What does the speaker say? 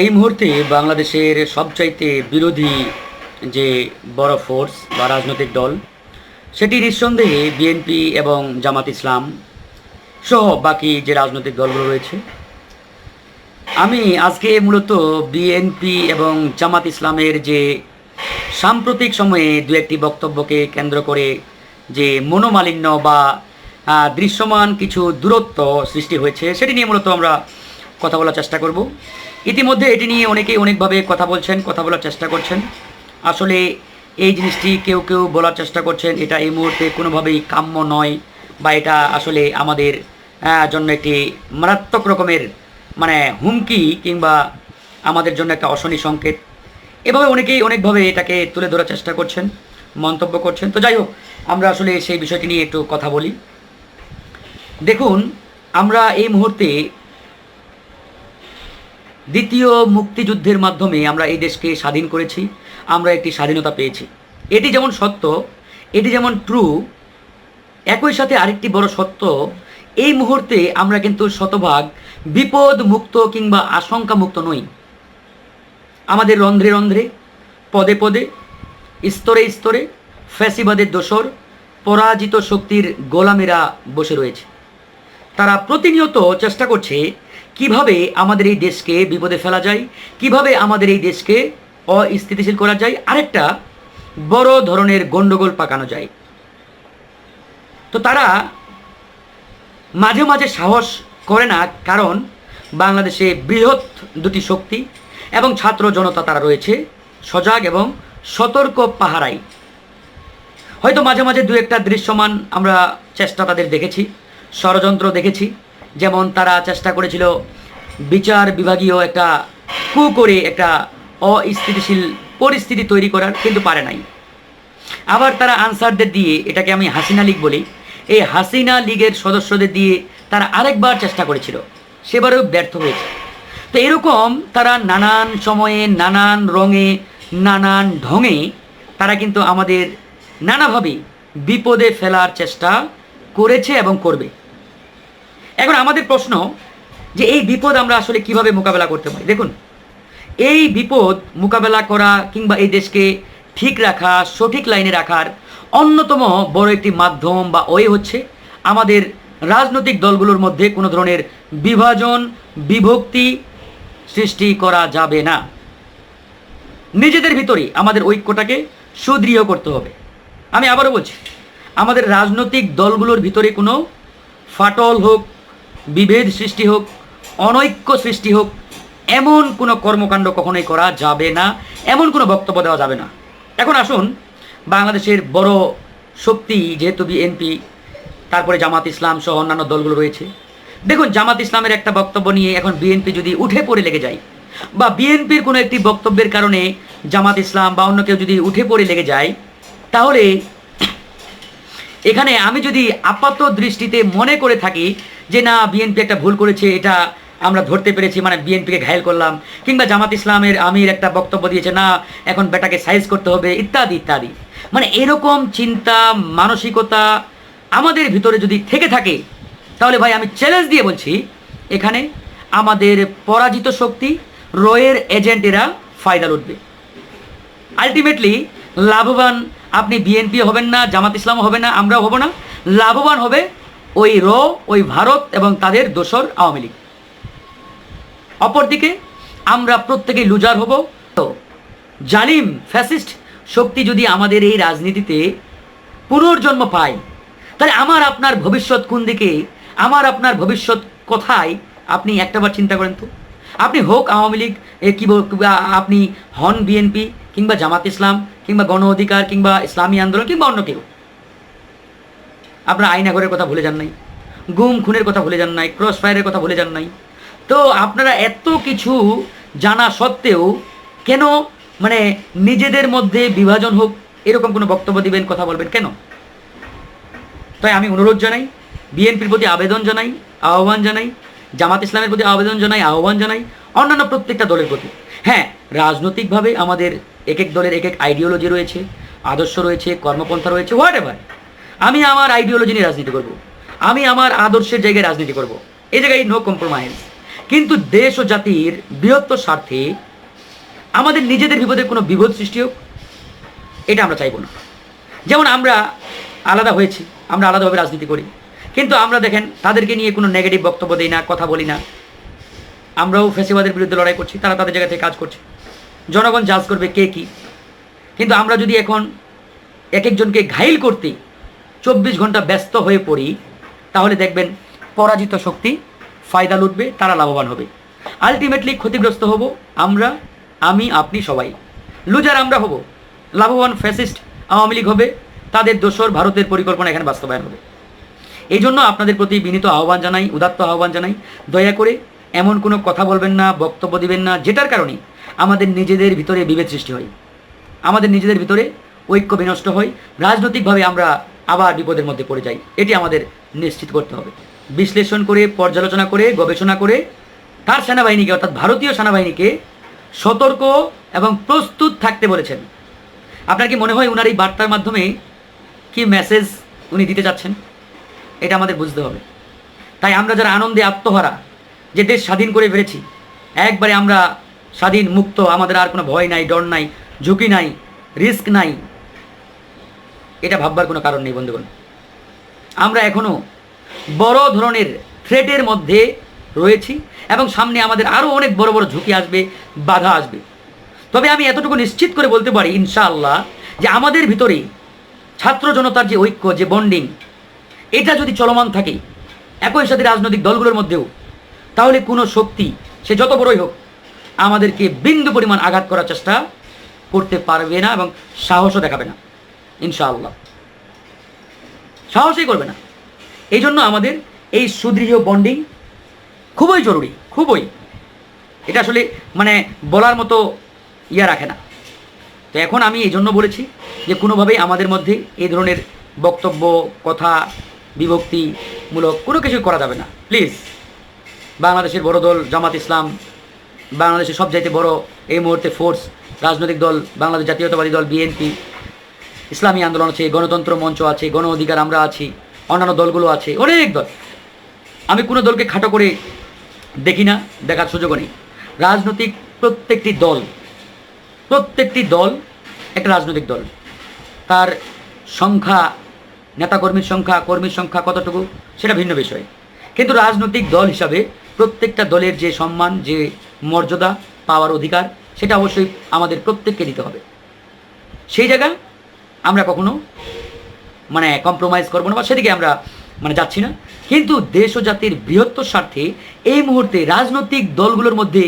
এই মুহূর্তে বাংলাদেশের সবচাইতে বিরোধী যে বড় ফোর্স বা রাজনৈতিক দল, সেটি নিঃসন্দেহে বিএনপি এবং জামাত ইসলাম সহ বাকি যে রাজনৈতিক দলগুলো রয়েছে। আমি আজকে মূলত বিএনপি এবং জামাত ইসলামের যে সাম্প্রতিক সময়ে দু একটি বক্তব্যকে কেন্দ্র করে যে মনোমালিন্য বা দৃশ্যমান কিছু দূরত্ব সৃষ্টি হয়েছে, সেটি নিয়ে মূলত আমরা কথা বলার চেষ্টা করব। ইতিমধ্যে এটি নিয়ে অনেকেই অনেকভাবে কথা বলছেন, কথা বলার চেষ্টা করছেন। আসলে এই জিনিসটি কেউ কেউ বলার চেষ্টা করছেন, এটা এই মুহূর্তে কোনোভাবেই কাম্য নয় বা এটা আসলে আমাদের জন্য একটি মারাত্মক রকমের মানে হুমকি কিংবা আমাদের জন্য একটা অশনি সংকেত। এভাবে অনেকেই অনেকভাবে এটাকে তুলে ধরার চেষ্টা করছেন, মন্তব্য করছেন। তো যাই হোক, আমরা আসলে সেই বিষয়টি নিয়ে একটু কথা বলি। দেখুন, আমরা এই মুহূর্তে দ্বিতীয় মুক্তিযুদ্ধের মাধ্যমে আমরা এই দেশকে স্বাধীন করেছি, আমরা একটি স্বাধীনতা পেয়েছি। এটি যেমন সত্য, এটি যেমন ট্রু একই সাথে আরেকটি বড় সত্য, এই মুহূর্তে আমরা কিন্তু শতভাগ বিপদ মুক্ত কিংবা আশঙ্কা মুক্ত নই। আমাদের রন্ধ্রে রন্ধ্রে, পদে পদে, স্তরে স্তরে ফ্যাসিবাদের দোসর, পরাজিত শক্তির গোলামেরা বসে রয়েছে। তারা প্রতিনিয়ত চেষ্টা করছে কীভাবে আমাদের এই দেশকে বিপদে ফেলা যায়, কীভাবে আমাদের এই দেশকে অস্থিতিশীল করা যায়, আরেকটা বড় ধরনের গণ্ডগোল পাকানো যায়। তো তারা মাঝে মাঝে সাহস করে না, কারণ বাংলাদেশে বৃহৎ দুটি শক্তি এবং ছাত্র জনতা তারা রয়েছে, সজাগ এবং সতর্ক পাহারাই। হয়তো মাঝে মাঝে দু একটা দৃশ্যমান আমরা চেষ্টা তাদের দেখেছি। ষড়যন্ত্র দেখেছি। যেমন তারা চেষ্টা করেছিল বিচার বিভাগীয় একটা কু করে একটা অস্থিতিশীল পরিস্থিতি তৈরি করার, কিন্তু পারে নাই। আবার তারা আনসারদের দিয়ে এটাকে আমি হাসিনা লীগ বলি, এই হাসিনা লীগের সদস্যদের দিয়ে তারা আরেকবার চেষ্টা করেছিল। সেবারেও ব্যর্থ হয়েছে। তো এরকম তারা নানান সময়ে, নানান রঙে, নানান ঢঙে তারা কিন্তু আমাদের নানাভাবে বিপদে ফেলার চেষ্টা করেছে এবং করবে। এখন আমাদের প্রশ্ন যে এই বিপদ আমরা আসলে কীভাবে মোকাবেলা করতে পারি? দেখুন, এই বিপদ মোকাবেলা করা কিংবা এই দেশকে ঠিক রাখা, সঠিক লাইনে রাখার অন্যতম বড় একটি মাধ্যম বা ওই হচ্ছে আমাদের রাজনৈতিক দলগুলোর মধ্যে কোনো ধরনের বিভাজন, বিভক্তি সৃষ্টি করা যাবে না। নিজেদের ভিতরে আমাদের ঐক্যটাকে সুদৃঢ় করতে হবে। আমি আবারও বলছি আমাদের রাজনৈতিক দলগুলোর ভিতরে কোনো ফাটল হোক, বিভেদ সৃষ্টি হোক, অনৈক্য সৃষ্টি হোক, এমন কোনো কর্মকাণ্ড কখনোই করা যাবে না, এমন কোনো বক্তব্য দেওয়া যাবে না। এখন আসুন বাংলাদেশের বড় শক্তি যেহেতু বিএনপি, তারপরে জামাত ইসলাম সহ অন্যান্য দলগুলো রয়েছে। দেখুন, জামাত ইসলামের একটা বক্তব্য নিয়ে এখন বিএনপি যদি উঠে পড়ে লেগে যায়, বা বিএনপির কোনো একটি বক্তব্যের কারণে জামাত ইসলাম বা অন্য কেউ যদি উঠে পড়ে লেগে যায়, তাহলে এখানে আমি যদি আপাত দৃষ্টিতে মনে করে থাকি যে না বিএনপি একটা ভুল করেছে, এটা আমরা ধরতে পেরেছি মানে বিএনপিকে ঘায়ল করলাম, কিংবা জামাত ইসলামের আমির একটা বক্তব্য দিয়েছে, না, এখন বেটাকে সাইজ করতে হবে, ইত্যাদি ইত্যাদি। মানে এরকম চিন্তা, মানসিকতা আমাদের ভিতরে যদি থেকে থাকে, তাহলে ভাই আমি চ্যালেঞ্জ দিয়ে বলছি, এখানে আমাদের পরাজিত শক্তি, রয়ের এজেন্টেরা ফায়দা লুটবে। আলটিমেটলি লাভবান আপনি বিএনপি হবেন না, জামাত ইসলাম হবে না, আমরাও হব না। লাভবান হবে ওই র, ওই ভারত এবং তাদের দোসর আওয়ামী লীগ। অপরদিকে আমরা প্রত্যেকেই লুজার হব। তো জালিম ফ্যাসিস্ট শক্তি যদি আমাদের এই রাজনীতিতে পুনর্জন্ম পায়, তাহলে আমার আপনার ভবিষ্যৎ কোন দিকে, আমার আপনার ভবিষ্যৎ কোথায়, আপনি একটাবার চিন্তা করেন তো। আপনি হোক আওয়ামী লীগ কি আপনি হন বিএনপি কিংবা জামাত ইসলাম কিংবা গণ অধিকার কিংবা ইসলামী আন্দোলন কিংবা অন্য কেউ। আপনার আইনাগরের কথা ভুলে যান নাই, গুম খুনের কথা ভুলে যান নাই, ক্রস ফায়ারের কথা ভুলে যান নাই। তো আপনারা এত কিছু জানা সত্ত্বেও কেন মানে নিজেদের মধ্যে বিভাজন হোক এরকম কোনো বক্তব্য দিবেন, কথা বলবেন কেন? তাই আমি অনুরোধ জানাই, বিএনপির প্রতি আবেদন জানাই, আহ্বান জানাই জামাত ইসলামের প্রতি আবেদন জানাই, আহ্বান জানাই অন্যান্য প্রত্যেকটা দলের প্রতি। হ্যাঁ রাজনৈতিকভাবে আমাদের এক এক দলের এক এক আইডিওলজি রয়েছে, আদর্শ রয়েছে, কর্মপন্থা রয়েছে হোয়াট এভার আমি আমার আইডিওলজি নিয়ে রাজনীতি করব। আমি আমার আদর্শের জায়গায় রাজনীতি করব। এই জায়গায় নো কম্প্রোমাইজ কিন্তু দেশ ও জাতির বৃহত্তর স্বার্থে আমাদের নিজেদের বিপদে কোনো বিপদ সৃষ্টি হোক, এটা আমরা চাইব না। যেমন আমরা আলাদা হয়েছি, আমরা আলাদাভাবে রাজনীতি করি। কিন্তু আমরা দেখেন, তাদেরকে নিয়ে কোনো নেগেটিভ বক্তব্য দিই না, কথা বলি না। আমরাও ফেসিবাদের বিরুদ্ধে লড়াই করছি, তারা তাদের জায়গা থেকে কাজ করছে। জনগণ জাজ করবে কে কি। কিন্তু আমরা যদি এখন এক একজনকে ঘাইল করতে চব্বিশ ঘণ্টা ব্যস্ত হয়ে পড়ি, তাহলে দেখবেন পরাজিত শক্তি ফায়দা লুটবে, তারা লাভবান হবে। আলটিমেটলি ক্ষতিগ্রস্ত হব আমরা, আমি, আপনি সবাই। লুজার আমরা হব। লাভবান ফ্যাসিস্ট আওয়ামী লীগ হবে, তাদের দোসর ভারতের পরিকল্পনা এখানে বাস্তবায়ন হবে। এই জন্য আপনাদের প্রতি বিনীত আহ্বান জানাই, উদাত্ত আহ্বান জানাই। দয়া করে এমন কোনো কথা বলবেন না, বক্তব্য দিবেন না, যেটার কারণে আমাদের নিজেদের ভিতরে বিভেদ সৃষ্টি হয়। আমাদের নিজেদের ভিতরে ঐক্য বিনষ্ট হয়। রাজনৈতিকভাবে আমরা আবার বিপদের মধ্যে পড়ে যাই। এটি আমাদের নিশ্চিত করতে হবে। বিশ্লেষণ করে, পর্যালোচনা করে, গবেষণা করে তার সেনাবাহিনীকে, অর্থাৎ ভারতীয় সেনাবাহিনীকে সতর্ক এবং প্রস্তুত থাকতে বলেছেন। আপনার কি মনে হয় ওনার এই বার্তার মাধ্যমে কি মেসেজ উনি দিতে যাচ্ছেন? এটা আমাদের বুঝতে হবে। তাই আমরা যারা আনন্দে আত্মহারা, যে দেশ স্বাধীন করে ফেলেছি, একবারে আমরা স্বাধীন, মুক্ত, আমাদের আর কোনো ভয় নাই, ডর নাই, ঝুঁকি নাই, রিস্ক নাই। এটা ভাববার কোনো কারণ নেই, বন্ধুগণ। আমরা এখনও বড় ধরনের থ্রেটের মধ্যে রয়েছি এবং সামনে আমাদের আরও অনেক বড় বড় ঝুঁকি আসবে, বাধা আসবে। তবে আমি এতটুকু নিশ্চিত করে বলতে পারি, ইনশাআল্লাহ, যে আমাদের ভিতরে ছাত্র জনতার যে ঐক্য, যে বন্ডিং এটা যদি চলমান থাকে, একই সাথে রাজনৈতিক দলগুলোর মধ্যেও, তাহলে কোনো শক্তি, সে যত বড়ই হোক, আমাদেরকে বিন্দু পরিমাণ আঘাত করার চেষ্টা করতে পারবে না এবং সাহসও দেখাবে না, ইনশাআল্লাহ। সাহসই করবে না। এই জন্য আমাদের এই সুদৃঢ় বন্ডিং খুবই জরুরি, খুবই। এটা আসলে মানে বলার মতো ইয়া রাখে না। তো এখন আমি এই জন্য বলেছি যে কোনোভাবেই আমাদের মধ্যে এই ধরনের বক্তব্য, কথা বিভক্তিমূলক কোনো কিছুই করা যাবে না। প্লিজ বাংলাদেশের বড় দল জামাত ইসলাম, বাংলাদেশের সবচাইতে বড় এই মুহূর্তে ফোর্স রাজনৈতিক দল, বাংলাদেশ জাতীয়তাবাদী দল বিএনপি ইসলামী আন্দোলন আছে, গণতন্ত্র মঞ্চ আছে, গণ অধিকার আমরা আছি, অন্যান্য দলগুলো আছে, অনেক দল। আমি কোনো দলকে খাটো করে দেখি না, দেখার সুযোগও নেই। রাজনৈতিক প্রত্যেকটি দল প্রত্যেকটি দল একটা রাজনৈতিক দল। তার সংখ্যা নেতাকর্মীর সংখ্যা, কর্মীর সংখ্যা কতটুকু, সেটা ভিন্ন বিষয়। কিন্তু রাজনৈতিক দল হিসাবে প্রত্যেকটা দলের যে সম্মান, যে মর্যাদা, পাওয়ার অধিকার, সেটা অবশ্যই আমাদের প্রত্যেককে দিতে হবে। সেই জায়গা আমরা কখনো মানে কম্প্রোমাইজ করব না বা সেদিকে আমরা মানে যাচ্ছি না। কিন্তু দেশ ও জাতির বৃহত্তর স্বার্থে এই মুহূর্তে রাজনৈতিক দলগুলোর মধ্যে